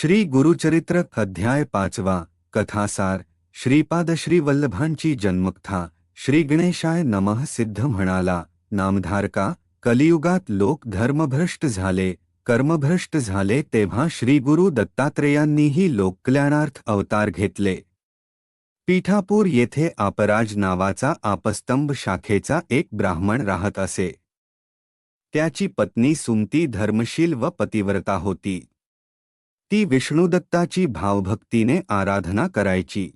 श्री गुरुचरित्र अध्याय पाचवा कथासार श्रीपाद श्री वल्लभांची जन्मकथा श्री गणेशाय नमः सिद्ध म्हणाला नामधारका कलियुगात लोक धर्मभ्रष्ट झाले कर्मभ्रष्ट झाले तेव्हा श्री गुरु दत्तात्रेयांनीही लोककल्याणार्थ अवतार घेतले. पीठापूर येथे आपराज नावाचा आपस्तंभ शाखेचा एक ब्राह्मण राहत असे. त्याची पत्नी सुमती धर्मशील व पतिव्रता होती. ती विष्णुदत्ताची भावभक्तीने आराधना करायची.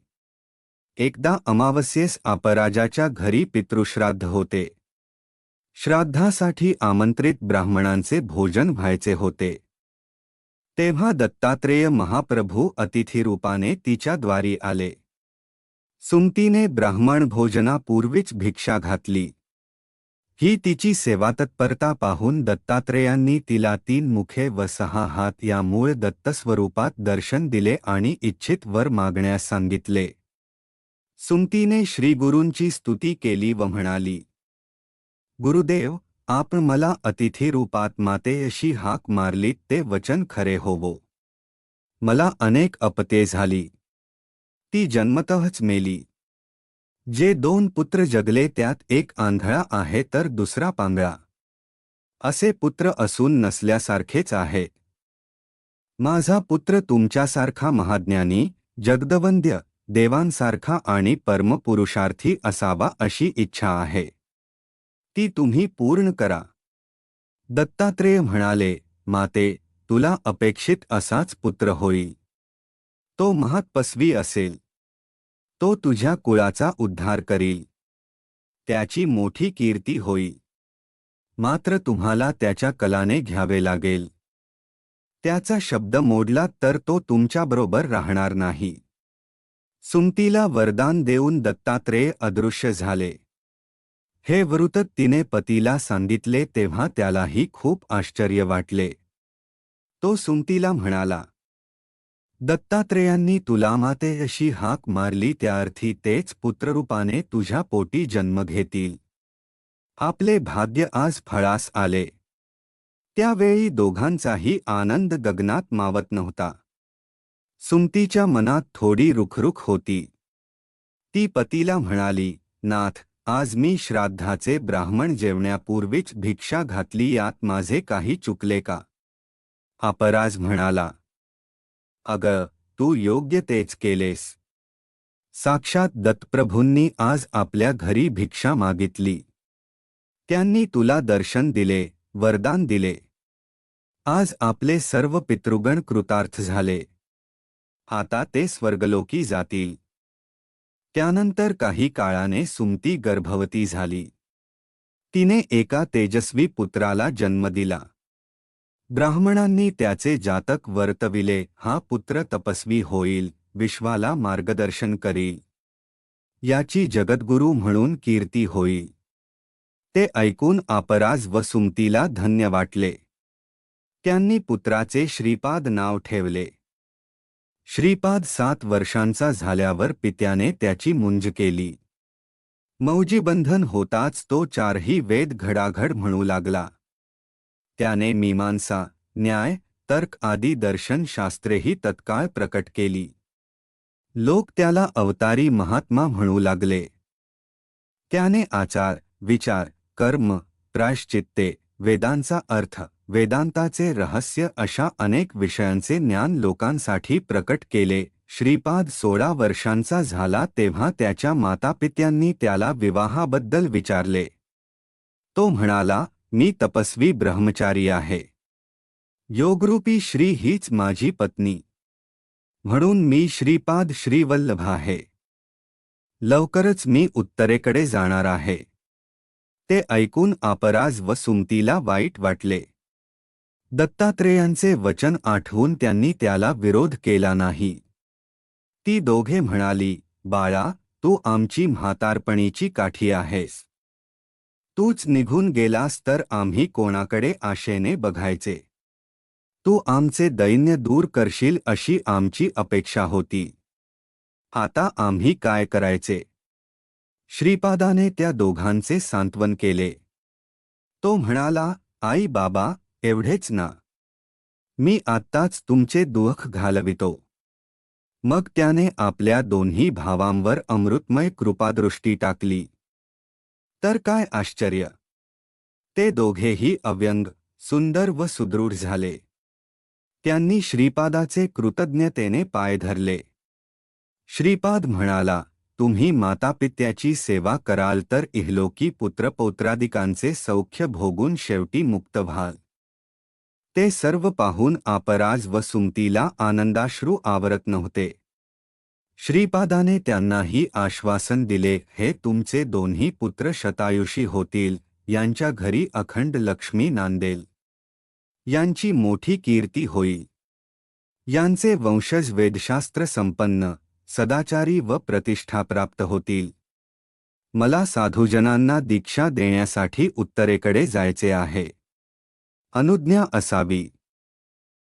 एकदा अमावस्येस अपराजाच्या घरी पितृश्राद्ध होते. श्राद्धासाठी आमंत्रित ब्राह्मणांचे भोजन व्हायचे होते. तेव्हा दत्तात्रेय महाप्रभू अतिथीरूपाने तिच्या द्वारी आले. सुमतीने ब्राह्मण भोजनापूर्वीच भिक्षा घातली. ही तिची सेवातत्परता पाहून दत्तात्रेयांनी तिला तीन मुखे व सहा हात या मूळ दत्तस्वरूपात दर्शन दिले आणि इच्छित वर मागण्यास सांगितले. सुमतीने श्रीगुरूंची स्तुती केली व म्हणाली गुरुदेव आपण मला अतिथी रूपात मातेयशी हाक मारलीत ते वचन खरे होवो. मला अनेक अपते झाली. ती जन्मतःच मेली. जे दोन पुत्र जगले त्यात एक आंधळा आहे तर दुसरा पांगळा. असे पुत्र असून नसल्यासारखेच आहे. माझा पुत्र तुमच्यासारखा महाज्ञानी जगदवंद्य देवांसारखा आणि परमपुरुषार्थी असावा अशी इच्छा आहे. ती तुम्ही पूर्ण करा. दत्तात्रेय म्हणाले माते तुला अपेक्षित असाच पुत्र होईल तो महात्पस्वी असेल. तो तुझ्या कुळाचा उद्धार करील. त्याची मोठी कीर्ती होई मात्र तुम्हाला त्याच्या कलाने घ्यावे लागेल. त्याचा शब्द मोडला तर तो तुमच्याबरोबर राहणार नाही. सुमतीला वरदान देऊन दत्तात्रेय अदृश्य झाले. हे वृत तिने पतीला सांगितले तेव्हा त्यालाही खूप आश्चर्य वाटले. तो सुमतीला म्हणाला दत्तात्रेयांनी तुला माते अशी हाक मारली त्या अर्थी तेच पुत्ररूपाने तुझ्या पोटी जन्म घेतील. आपले भाग्य आज फळास आले. त्यावेळी दोघांचाही आनंद गगनात मावत नव्हता. सुमतीच्या मनात थोडी रुखरुख होती. ती पतीला म्हणाली नाथ आज मी श्राद्धाचे ब्राह्मण जेवण्यापूर्वीच भिक्षा घातली यात माझे काही चुकले का? अपराज म्हणाला अग तू योग्य तेच केलेस. साक्षात दत्तप्रभूंनी आज आपल्या घरी भिक्षा मागितली. त्यांनी तुला दर्शन दिले वरदान दिले. आज आपले सर्व पितृगण कृतार्थ झाले. आता ते स्वर्गलोकी जातील. त्यानंतर काही काळाने सुमती गर्भवती झाली. तिने एका तेजस्वी पुत्राला जन्म दिला. ब्राह्मणांनी त्याचे जातक वर्तविले हा पुत्र तपस्वी होईल विश्वाला मार्गदर्शन करील. याची जगद्गुरू म्हणून कीर्ती होईल. ते ऐकून आपराज व सुमतीला धन्य वाटले. त्यांनी पुत्राचे श्रीपाद नाव ठेवले. श्रीपाद सात वर्षांचा झाल्यावर पित्याने त्याची मुंज केली. मौजीबंधन होताच तो चारही वेद घडाघड म्हणू लागला. त्याने मीमांसा न्याय तर्क आदी दर्शनशास्त्रेही तत्काळ प्रकट केली. लोक त्याला अवतारी महात्मा म्हणू लागले. त्याने आचार विचार कर्म प्रायश्चित्ते वेदांचा अर्थ वेदांताचे रहस्य अशा अनेक विषयांचे ज्ञान लोकांसाठी प्रकट केले. श्रीपाद सोळा वर्षांचा झाला तेव्हा त्याच्या मातापित्यांनी त्याला विवाहाबद्दल विचारले. तो म्हणाला मी तपस्वी ब्रह्मचारी आहे. योगरूपी श्री हीच माझी पत्नी. म्हणून मी श्रीपाद श्रीवल्लभ आहे. लवकरच मी उत्तरेकडे जाणार आहे. ते ऐकून आपराज व सुमतीला वाईट वाटले. दत्तात्रेयांचे वचन आठवून त्यांनी त्याला विरोध केला नाही. ती दोघे म्हणाली बाळा तू आमची म्हातारपणीची काठी आहेस. तूच निघून गेलास तर आम्ही कोणाकडे आशेने बघायचे. तू आमचे दैन्य दूर करशील अशी आमची अपेक्षा होती. आता आम्ही काय करायचे? श्रीपादाने त्या दोघांचे सांत्वन केले. तो म्हणाला आई बाबा एवढेच ना. मी आत्ताच तुमचे दुःख घालवितो. मग त्याने आपल्या दोन्ही भावांवर अमृतमय कृपादृष्टी टाकली. तर काय आश्चर्य. ते दोघेही अव्यंग सुंदर व सुदृढ झाले. त्यांनी श्रीपादाचे कृतज्ञतेने पाय धरले. श्रीपाद म्हणाला तुम्ही मातापित्याची सेवा कराल तर इहलोकी पुत्रपौत्रादिकांचे सौख्य भोगून शेवटी मुक्त व्हाल. ते सर्व पाहून आपराज व सुमतीला आनंदाश्रू आवरत नव्हते. श्रीपादाने त्यांनाही आश्वासन दिले हे तुमचे दोन्ही पुत्र शतायुषी होतील यांच्या घरी अखंड लक्ष्मी नांदेल. यांची मोठी कीर्ती होईल. यांचे वंशज वेदशास्त्र संपन्न सदाचारी व प्रतिष्ठा प्राप्त होतील. मला साधूजनांना दीक्षा देण्यासाठी उत्तरेकडे जायचे आहे. अनुज्ञा असावी.